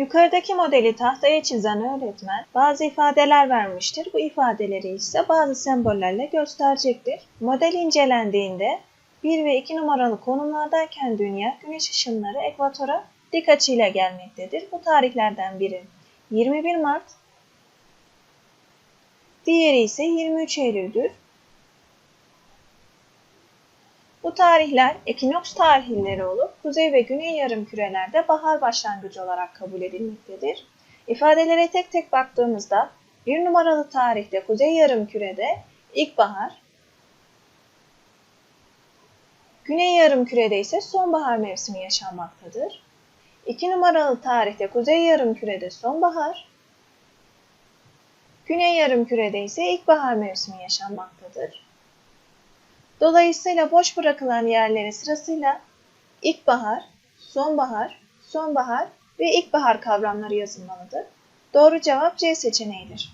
Yukarıdaki modeli tahtaya çizen öğretmen bazı ifadeler vermiştir. Bu ifadeleri ise bazı sembollerle gösterecektir. Model incelendiğinde 1 ve 2 numaralı konumlardayken dünya güneş ışınları ekvatora dik açıyla gelmektedir. Bu tarihlerden biri 21 Mart, diğeri ise 23 Eylül'dür. Bu tarihler ekinoks tarihleri olup kuzey ve güney yarımkürelerde bahar başlangıcı olarak kabul edilmektedir. İfadelere tek tek baktığımızda bir numaralı tarihte kuzey yarımkürede ilkbahar, güney yarımkürede ise sonbahar mevsimi yaşanmaktadır. 2 numaralı tarihte kuzey yarımkürede sonbahar, güney yarımkürede ise ilkbahar mevsimi yaşanmaktadır. Dolayısıyla boş bırakılan yerlere sırasıyla ilkbahar, sonbahar, sonbahar ve ilkbahar kavramları yazılmalıdır. Doğru cevap C seçeneğidir.